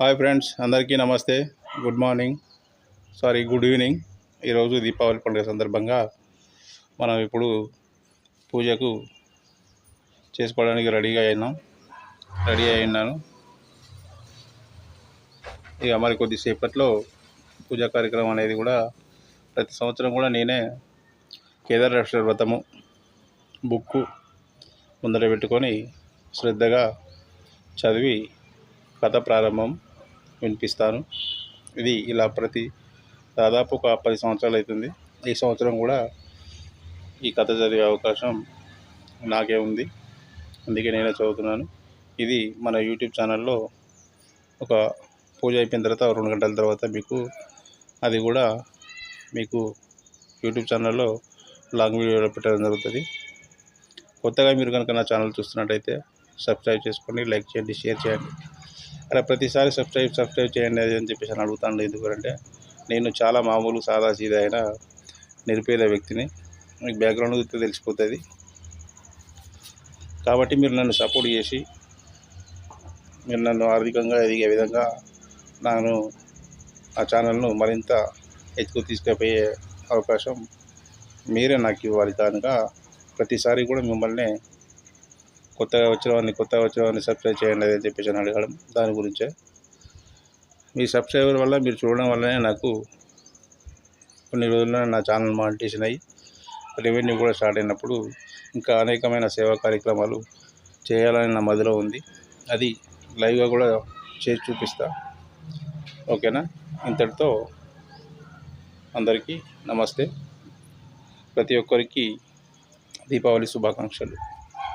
Hi friends అందరికీ నమస్తే. Good morning. Sorry good evening. ఈరోజు దీపావళి పండుగ సందర్భంగా మనం ఇప్పుడు పూజకు చేసుకోవడానికి రెడీగా అయినాం. రెడీ అయి ఉన్నాను. ఇక మరి కొద్దిసేపట్లో పూజా కార్యక్రమం అనేది కూడా ప్రతి సంవత్సరం కూడా నేనే కేదారేశ్వర వ్రతము బుక్కు ముందర పెట్టుకొని శ్రద్ధగా చదివి కథ ప్రారంభం వినిపిస్తాను ఇది ఇలా ప్రతి దాదాపు ఒక పది సంవత్సరాలు అవుతుంది. ఈ సంవత్సరం కూడా ఈ కథ చదివే అవకాశం నాకే ఉంది. అందుకే నేనే చదువుతున్నాను. ఇది మన యూట్యూబ్ ఛానల్లో ఒక పూజ అయిపోయిన తర్వాత రెండు గంటల తర్వాత మీకు అది కూడా మీకు యూట్యూబ్ ఛానల్లో లాంగ్ వీడియోలో పెట్టడం జరుగుతుంది. కొత్తగా మీరు కనుక నా ఛానల్ చూస్తున్నట్టయితే సబ్స్క్రైబ్ చేసుకోండి లైక్ చేయండి షేర్ చేయండి. అలా ప్రతిసారి సబ్స్క్రైబ్ సబ్స్క్రైబ్ చేయండి అది అని చెప్పేసి అని అడుగుతాను ఎందుకంటే నేను చాలా మామూలు సాదా సీదా అయిన నిరుపేద వ్యక్తిని మీకు బ్యాక్గ్రౌండ్ చూస్తే తెలిసిపోతుంది. కాబట్టి మీరు నన్ను సపోర్ట్ చేసి మీరు నన్ను ఆర్థికంగా ఎదిగే విధంగా నేను ఆ ఛానల్ను మరింత ఎత్తుకు తీసుకుపోయే అవకాశం మీరే నాకు ఇవ్వాలి కనుక ప్రతిసారి కూడా మిమ్మల్ని కొత్తగా వచ్చిన వాడిని కొత్తగా వచ్చిన వాడిని సబ్స్క్రైబ్ చేయండి అని చెప్పేసి అని అడగడం దాని గురించే. మీ సబ్స్క్రైబర్ వల్ల మీరు చూడడం వల్లనే నాకు కొన్ని రోజుల్లో నా ఛానల్ మానిటేషన్ అయ్యి రెవెన్యూ కూడా స్టార్ట్ అయినప్పుడు ఇంకా అనేకమైన సేవా కార్యక్రమాలు చేయాలని నా మదిలో ఉంది. అది లైవ్గా కూడా చేసి చూపిస్తా. ఓకేనా? ఇంతటితో అందరికీ నమస్తే. ప్రతి ఒక్కరికి దీపావళి శుభాకాంక్షలు.